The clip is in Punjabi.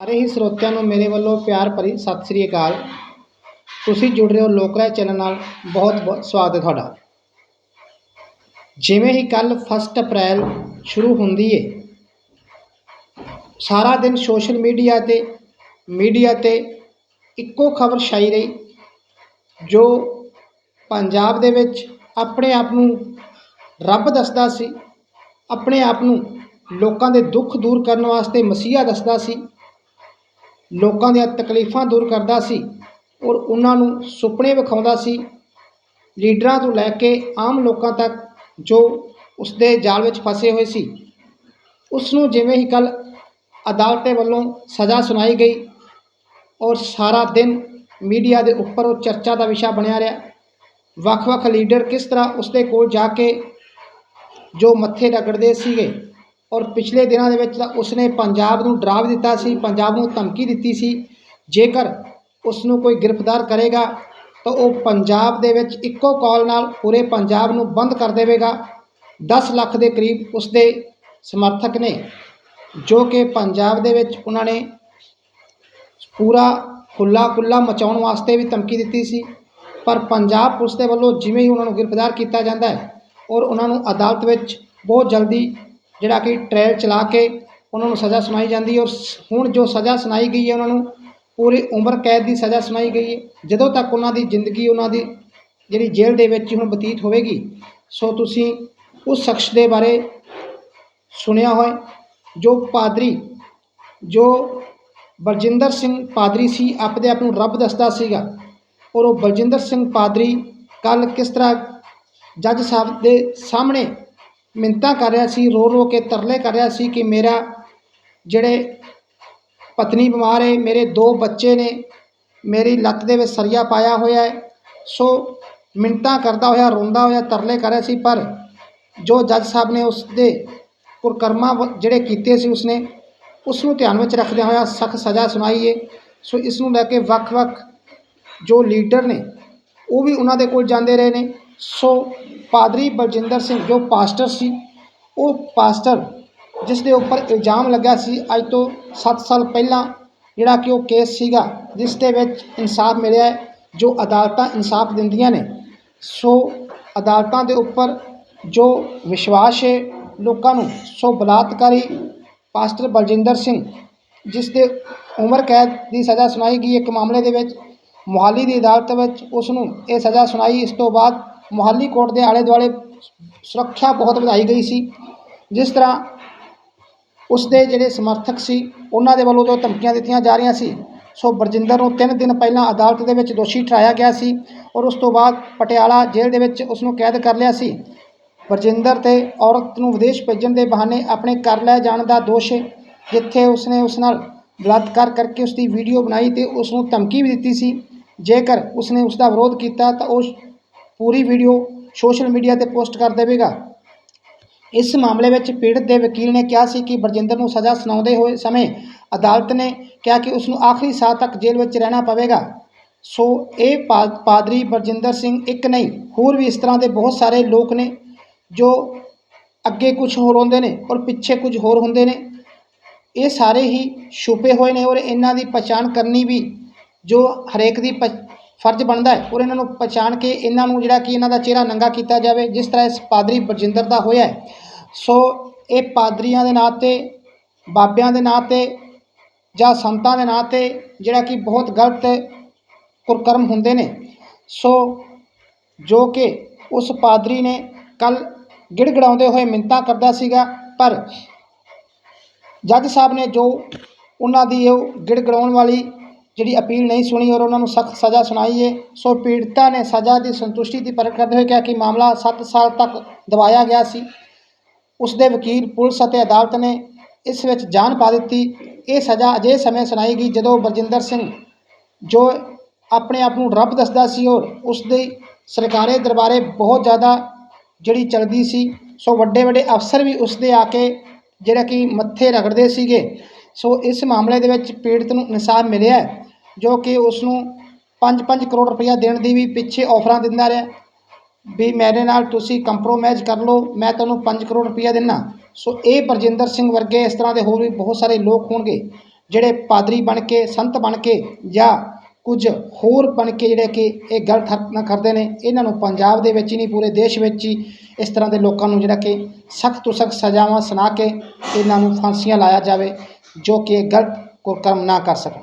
ਸਾਰੇ ਹੀ ਸਰੋਤਿਆਂ ਨੂੰ ਮੇਰੇ ਵੱਲੋਂ ਪਿਆਰ ਭਰੀ ਸਤਿ ਸ੍ਰੀ ਅਕਾਲ। ਤੁਸੀਂ ਜੁੜ ਰਹੇ ਹੋ ਲੋਕਰਾਏ ਚੈਨਲ ਨਾਲ। ਬਹੁਤ ਬਹੁਤ ਸਵਾਗਤ ਹੈ ਤੁਹਾਡਾ। ਜਿਵੇਂ ਹੀ ਕੱਲ 1 ਅਪ੍ਰੈਲ ਸ਼ੁਰੂ ਹੁੰਦੀ ਏ, ਸਾਰਾ ਦਿਨ ਸੋਸ਼ਲ ਮੀਡੀਆ ਤੇ ਮੀਡੀਆ ਤੇ ਇੱਕੋ ਖਬਰ ਛਾਈ ਰਹੀ, ਜੋ ਪੰਜਾਬ ਦੇ ਵਿੱਚ ਆਪਣੇ ਆਪ ਨੂੰ ਰੱਬ ਦੱਸਦਾ ਸੀ, ਆਪਣੇ ਆਪ ਨੂੰ ਲੋਕਾਂ ਦੇ ਦੁੱਖ ਦੂਰ ਕਰਨ ਵਾਸਤੇ ਮਸੀਹਾ ਦੱਸਦਾ ਸੀ। ਲੋਕਾਂ ਦੀਆਂ ਤਕਲੀਫਾਂ ਦੂਰ ਕਰਦਾ ਸੀ ਔਰ ਉਹਨਾਂ ਨੂੰ ਸੁਪਨੇ ਵਿਖਾਉਂਦਾ ਸੀ। ਲੀਡਰਾਂ ਤੋਂ ਲੈ ਕੇ ਆਮ ਲੋਕਾਂ ਤੱਕ ਜੋ ਉਸ ਦੇ ਜਾਲ ਵਿੱਚ ਫਸੇ ਹੋਏ ਸੀ ਉਸ ਨੂੰ ਜਿਵੇਂ ਹੀ ਕੱਲ ਅਦਾਲਤ ਵੱਲੋਂ ਸਜ਼ਾ ਸੁਣਾਈ ਗਈ ਔਰ ਸਾਰਾ ਦਿਨ ਮੀਡੀਆ ਦੇ ਉੱਪਰ ਉਹ ਚਰਚਾ ਦਾ ਵਿਸ਼ਾ ਬਣਿਆ ਰਿਹਾ, ਵੱਖ-ਵੱਖ ਲੀਡਰ ਕਿਸ ਤਰ੍ਹਾਂ ਉਸ ਦੇ ਕੋਲ ਜਾ ਕੇ ਜੋ ਮੱਥੇ ਰਗੜਦੇ ਸੀਗੇ ਔਰ ਪਿਛਲੇ ਦਿਨਾਂ ਦੇ ਵਿੱਚ ਤਾਂ ਉਸਨੇ ਪੰਜਾਬ ਨੂੰ ਡਰਾਵ ਦਿੱਤਾ ਸੀ, ਪੰਜਾਬ ਨੂੰ ਧਮਕੀ ਦਿੱਤੀ ਸੀ। ਜੇਕਰ ਉਸ ਨੂੰ ਕੋਈ ਗ੍ਰਿਫਤਾਰ ਕਰੇਗਾ, ਤਾਂ ਉਹ ਪੰਜਾਬ ਦੇ ਵਿੱਚ ਇੱਕੋ ਕਾਲ ਨਾਲ ਪੂਰੇ ਪੰਜਾਬ ਨੂੰ ਬੰਦ ਕਰ ਦੇਵੇਗਾ। 10 ਲੱਖ ਦੇ ਕਰੀਬ ਉਸਦੇ ਸਮਰਥਕ ਨੇ, ਜੋ ਕਿ ਪੰਜਾਬ ਦੇ ਵਿੱਚ ਉਹਨਾਂ ਨੇ ਪੂਰਾ ਹੁੱਲਾ ਕੁੱਲਾ ਮਚਾਉਣ ਵਾਸਤੇ ਵੀ ਧਮਕੀ ਦਿੱਤੀ ਸੀ। ਪਰ ਪੰਜਾਬ ਪੁਲਿਸ ਦੇ ਵੱਲੋਂ ਜਿਵੇਂ ਹੀ ਉਹਨਾਂ ਨੂੰ ਗ੍ਰਿਫਤਾਰ ਕੀਤਾ ਜਾਂਦਾ ਹੈ ਔਰ ਉਹਨਾਂ ਨੂੰ ਅਦਾਲਤ ਵਿੱਚ ਬਹੁਤ ਜਲਦੀ ਜਿਹੜਾ ਕਿ ਟ੍ਰਾਇਲ ਚਲਾ ਕੇ ਉਹਨਾਂ ਨੂੰ ਸਜ਼ਾ ਸੁਣਾਈ ਜਾਂਦੀ ਹੈ ਔਰ ਹੁਣ ਜੋ ਸਜ਼ਾ ਸੁਣਾਈ ਗਈ ਹੈ ਉਹਨਾਂ ਨੂੰ, ਪੂਰੀ ਉਮਰ ਕੈਦ ਦੀ ਸਜ਼ਾ ਸੁਣਾਈ ਗਈ ਹੈ। ਜਦੋਂ ਤੱਕ ਉਹਨਾਂ ਦੀ ਜ਼ਿੰਦਗੀ, ਉਹਨਾਂ ਦੀ ਜਿਹੜੀ ਜੇਲ੍ਹ ਦੇ ਵਿੱਚ ਹੁਣ ਬਤੀਤ ਹੋਵੇਗੀ, ਸੋ ਤੁਸੀਂ ਉਸ ਸ਼ਖਸ ਦੇ ਬਾਰੇ ਸੁਣਿਆ ਹੋਏ, ਜੋ ਪਾਦਰੀ, ਜੋ ਬਲਜਿੰਦਰ ਸਿੰਘ ਪਾਦਰੀ ਸੀ, ਆਪਦੇ ਆਪ ਨੂੰ ਰੱਬ ਦੱਸਦਾ ਸੀਗਾ, ਔਰ ਉਹ ਬਲਜਿੰਦਰ ਸਿੰਘ ਪਾਦਰੀ ਕੱਲ ਕਿਸ ਤਰ੍ਹਾਂ ਜੱਜ ਸਾਹਿਬ ਦੇ ਸਾਹਮਣੇ ਮਿੰਨਤਾਂ ਕਰ ਰਿਹਾ ਸੀ, ਰੋ ਰੋ ਕੇ ਤਰਲੇ ਕਰ ਰਿਹਾ ਸੀ ਕਿ ਮੇਰਾ ਜਿਹੜੇ ਪਤਨੀ ਬਿਮਾਰ ਹੈ, ਮੇਰੇ ਦੋ ਬੱਚੇ ਨੇ, ਮੇਰੀ ਲੱਤ ਦੇ ਵਿੱਚ ਸਰੀਆ ਪਾਇਆ ਹੋਇਆ ਹੈ। ਸੋ ਮਿੰਨਤਾਂ ਕਰਦਾ ਹੋਇਆ, ਰੋਂਦਾ ਹੋਇਆ, ਤਰਲੇ ਕਰ ਰਿਹਾ ਸੀ, ਪਰ ਜੋ ਜੱਜ ਸਾਹਿਬ ਨੇ ਉਸ ਦੇ ਕੁਰਕਰਮਾ ਵ- ਜਿਹੜੇ ਕੀਤੇ ਸੀ ਉਸਨੇ, ਉਸ ਨੂੰ ਧਿਆਨ ਵਿੱਚ ਰੱਖਦਿਆਂ ਹੋਇਆ ਸਖਤ ਸਜ਼ਾ ਸੁਣਾਈ ਹੈ ਸੋ ਇਸ ਨੂੰ ਲੈ ਕੇ ਵੱਖ-ਵੱਖ ਜੋ ਲੀਡਰ ਨੇ, ਉਹ ਵੀ ਉਹਨਾਂ ਦੇ ਕੋਲ ਜਾਂਦੇ ਰਹੇ ਨੇ। ਸੋ ਪਾਦਰੀ ਬਲਜਿੰਦਰ ਸਿੰਘ ਜੋ ਪਾਸਟਰ ਸੀ, ਉਹ ਪਾਸਟਰ ਜਿਸ ਦੇ ਉੱਪਰ ਇਲਜ਼ਾਮ ਲੱਗਾ ਸੀ ਅੱਜ ਤੋਂ 7 ਸਾਲ ਪਹਿਲਾਂ, ਜਿਹੜਾ ਕਿ ਉਹ ਕੇਸ ਸੀਗਾ, ਜਿਸ ਦੇ ਵਿੱਚ ਇਨਸਾਫ ਮਿਲਿਆ ਜੋ ਅਦਾਲਤਾਂ ਇਨਸਾਫ ਦਿੰਦੀਆਂ ਨੇ। ਸੋ ਅਦਾਲਤਾਂ ਦੇ ਉੱਪਰ ਜੋ ਵਿਸ਼ਵਾਸ ਹੈ ਲੋਕਾਂ ਨੂੰ, ਸੋ ਬਲਾਤਕਾਰੀ ਪਾਸਟਰ ਬਲਜਿੰਦਰ ਸਿੰਘ, ਜਿਸ ਦੇ ਉਮਰ ਕੈਦ ਦੀ ਸਜ਼ਾ ਸੁਣਾਈ ਗਈ ਇੱਕ ਮਾਮਲੇ ਦੇ ਵਿੱਚ, ਮੁਹਾਲੀ ਦੀ ਅਦਾਲਤ ਵਿੱਚ ਉਸ ਨੂੰ ਇਹ ਸਜ਼ਾ ਸੁਣਾਈ, ਇਸ ਤੋਂ ਬਾਅਦ ਮੁਹਾਲੀ ਕੋਰਟ ਦੇ ਆਲੇ ਦੁਆਲੇ ਸੁਰੱਖਿਆ ਬਹੁਤ ਵਧਾਈ ਗਈ ਸੀ, ਜਿਸ ਤਰ੍ਹਾਂ ਉਸ ਦੇ ਜਿਹੜੇ ਸਮਰਥਕ ਸੀ, ਉਹਨਾਂ ਦੇ ਵੱਲੋਂ ਜੋ ਧਮਕੀਆਂ ਦਿੱਤੀਆਂ ਜਾ ਰਹੀਆਂ ਸੀ, ਸੋ ਬਰਜਿੰਦਰ ਨੂੰ 3 ਦਿਨ ਪਹਿਲਾਂ ਅਦਾਲਤ ਦੇ ਵਿੱਚ ਦੋਸ਼ੀ ਠਹਿਰਾਇਆ ਗਿਆ ਸੀ ਔਰ ਉਸ ਤੋਂ ਬਾਅਦ ਪਟਿਆਲਾ ਜੇਲ੍ਹ ਦੇ ਵਿੱਚ ਉਸ ਨੂੰ ਕੈਦ ਕਰ ਲਿਆ ਸੀ। ਬਰਜਿੰਦਰ ਤੇ ਔਰਤ ਨੂੰ ਵਿਦੇਸ਼ ਭੇਜਣ ਦੇ ਬਹਾਨੇ ਆਪਣੇ ਘਰ ਲੈ ਜਾਣ ਦਾ ਦੋਸ਼ ਹੈ ਜਿੱਥੇ ਉਸਨੇ ਉਸ ਨਾਲ ਬਲਾਤਕਾਰ ਕਰਕੇ ਉਸ ਦੀ ਵੀਡੀਓ ਬਣਾਈ ਤੇ ਉਸ ਨੂੰ ਧਮਕੀ ਵੀ ਦਿੱਤੀ ਸੀ। ਜੇਕਰ ਉਸਨੇ ਉਸ ਦਾ ਵਿਰੋਧ ਕੀਤਾ ਤਾਂ ਉਹ ਪੂਰੀ ਵੀਡੀਓ ਸੋਸ਼ਲ ਮੀਡੀਆ ਤੇ ਪੋਸਟ ਕਰ ਦੇਵੇਗਾ। ਇਸ ਮਾਮਲੇ ਵਿੱਚ ਪੀੜਤ ਦੇ ਵਕੀਲ ਨੇ ਕਿਹਾ ਸੀ ਕਿ ਬਰਜਿੰਦਰ ਨੂੰ ਸਜ਼ਾ ਸੁਣਾਉਂਦੇ ਹੋਏ ਸਮੇਂ ਅਦਾਲਤ ਨੇ ਕਿਹਾ ਕਿ ਉਸ ਨੂੰ ਆਖਰੀ ਸਾਹ ਤੱਕ ਜੇਲ੍ਹ ਵਿੱਚ ਰਹਿਣਾ ਪਵੇਗਾ। ਸੋ ਇਹ ਪਾਦਰੀ ਬਰਜਿੰਦਰ ਸਿੰਘ ਇੱਕ ਨਹੀਂ, ਹੋਰ ਵੀ ਇਸ ਤਰ੍ਹਾਂ ਦੇ ਬਹੁਤ ਸਾਰੇ ਲੋਕ ਨੇ ਜੋ ਅੱਗੇ ਕੁਝ ਹੋਰ ਹੁੰਦੇ ਨੇ ਔਰ ਪਿੱਛੇ ਕੁਝ ਹੋਰ ਹੁੰਦੇ ਨੇ। ਇਹ ਸਾਰੇ ਹੀ ਛੁਪੇ ਹੋਏ ਨੇ ਔਰ ਇਹਨਾਂ ਦੀ ਪਛਾਣ ਕਰਨੀ ਵੀ ਜੋ ਹਰੇਕ ਦੀ ਪ- ਫਰਜ਼ ਬਣਦਾ ਹੈ ਔਰ ਇਹਨਾਂ ਨੂੰ ਪਛਾਣ ਕੇ ਇਹਨਾਂ ਨੂੰ ਜਿਹੜਾ ਕਿ ਇਹਨਾਂ ਦਾ ਚਿਹਰਾ ਨੰਗਾ ਕੀਤਾ ਜਾਵੇ, ਜਿਸ ਤਰ੍ਹਾਂ ਇਸ ਪਾਦਰੀ ਬਰਜਿੰਦਰ ਦਾ ਹੋਇਆ ਸੋ ਇਹ ਪਾਦਰੀਆਂ ਦੇ ਨਾਂ 'ਤੇ, ਬਾਬਿਆਂ ਦੇ ਨਾਂ 'ਤੇ ਜਾਂ ਸੰਤਾਂ ਦੇ ਨਾਂ 'ਤੇ ਜਿਹੜਾ ਕਿ ਬਹੁਤ ਗਲਤ ਕੁਰਕਰਮ ਹੁੰਦੇ ਨੇ। ਸੋ ਜੋ ਕਿ ਉਸ ਪਾਦਰੀ ਨੇ ਕੱਲ ਗਿੜਗੜਾਉਂਦੇ ਹੋਏ ਮਿੰਤਾ ਕਰਦਾ ਸੀਗਾ, ਪਰ ਜੱਜ ਸਾਹਿਬ ਨੇ ਜੋ ਉਹਨਾਂ ਦੀ ਉਹ ਗਿੜਗੜਾਉਣ ਵਾਲੀ ਜਿਹੜੀ ਅਪੀਲ ਨਹੀਂ ਸੁਣੀ ਔਰ ਉਹਨਾਂ ਨੂੰ ਸਖਤ ਸਜ਼ਾ ਸੁਣਾਈ ਹੈ ਸੋ ਪੀੜਤਾ ਨੇ ਸਜ਼ਾ ਦੀ ਸੰਤੁਸ਼ਟੀ ਦੀ ਪ੍ਰਗਟ ਕਰਦੇ ਹੋਏ ਕਿਹਾ ਕਿ ਮਾਮਲਾ 7 ਸਾਲ ਤੱਕ ਦਬਾਇਆ ਗਿਆ ਸੀ। ਉਸ ਦੇ ਵਕੀਲ, ਪੁਲਿਸ ਅਤੇ ਅਦਾਲਤ ਨੇ ਇਸ ਵਿੱਚ ਜਾਨ ਪਾ ਦਿੱਤੀ। ਇਹ ਸਜ਼ਾ ਅਜੇ ਸਮੇਂ ਸੁਣਾਈ ਗਈ ਜਦੋਂ ਬਰਜਿੰਦਰ ਸਿੰਘ ਜੋ ਆਪਣੇ ਆਪ ਨੂੰ ਰੱਬ ਦੱਸਦਾ ਸੀ ਔਰ ਉਸ ਦੇ ਸਰਕਾਰੇ ਦਰਬਾਰੇ ਬਹੁਤ ਜ਼ਿਆਦਾ ਜਿਹੜੀ ਚੱਲਦੀ ਸੀ, ਸੋ ਵੱਡੇ ਵੱਡੇ ਅਫਸਰ ਵੀ ਉਸ ਦੇ ਆ ਕੇ ਜਿਹੜਾ ਕਿ ਮੱਥੇ ਰਗੜਦੇ ਸੀਗੇ। ਸੋ ਇਸ ਮਾਮਲੇ ਦੇ ਵਿੱਚ ਪੀੜਤ ਨੂੰ ਇਨਸਾਫ ਮਿਲਿਆ ਜੋ ਕਿ ਉਸ ਨੂੰ 5-5 ਕਰੋੜ ਰੁਪਈਆ ਦੇਣ ਦੀ ਵੀ ਪਿੱਛੇ ਔਫਰਾਂ ਦਿੰਦਾ ਰਿਹਾ। ਵੀ ਮੇਰੇ ਨਾਲ ਤੁਸੀਂ ਕੰਪਰੋਮਾਈਜ਼ ਕਰ ਲਓ, ਮੈਂ ਤੁਹਾਨੂੰ 5 ਕਰੋੜ ਰੁਪਈਆ ਦਿੰਨਾ। ਸੋ ਇਹ ਬਰਜਿੰਦਰ ਸਿੰਘ ਵਰਗੇ ਇਸ ਤਰ੍ਹਾਂ ਦੇ ਹੋਰ ਵੀ ਬਹੁਤ ਸਾਰੇ ਲੋਕ ਹੋਣਗੇ, ਜਿਹੜੇ ਪਾਦਰੀ ਬਣ ਕੇ, ਸੰਤ ਬਣ ਕੇ ਜਾਂ ਕੁਝ ਹੋਰ ਬਣ ਕੇ ਜਿਹੜੇ ਕਿ ਇਹ ਗਲਤ ਹਰਕਤਾਂ ਕਰਦੇ ਨੇ, ਇਹਨਾਂ ਨੂੰ ਪੰਜਾਬ ਦੇ ਵਿੱਚ ਹੀ ਨਹੀਂ, ਪੂਰੇ ਦੇਸ਼ ਵਿੱਚ ਹੀ ਇਸ ਤਰ੍ਹਾਂ ਦੇ ਲੋਕਾਂ ਨੂੰ ਜਿਹੜਾ ਕਿ ਸਖਤ ਤੋਂ ਸਖਤ ਸਜ਼ਾਵਾਂ ਸੁਣਾ ਕੇ ਇਹਨਾਂ ਨੂੰ ਫਾਂਸੀਆਂ ਲਾਇਆ ਜਾਵੇ, ਜੋ ਕਿ ਇਹ ਗਲਤ ਕੁਕਰਮ ਨਾ ਕਰ ਸਕਣ।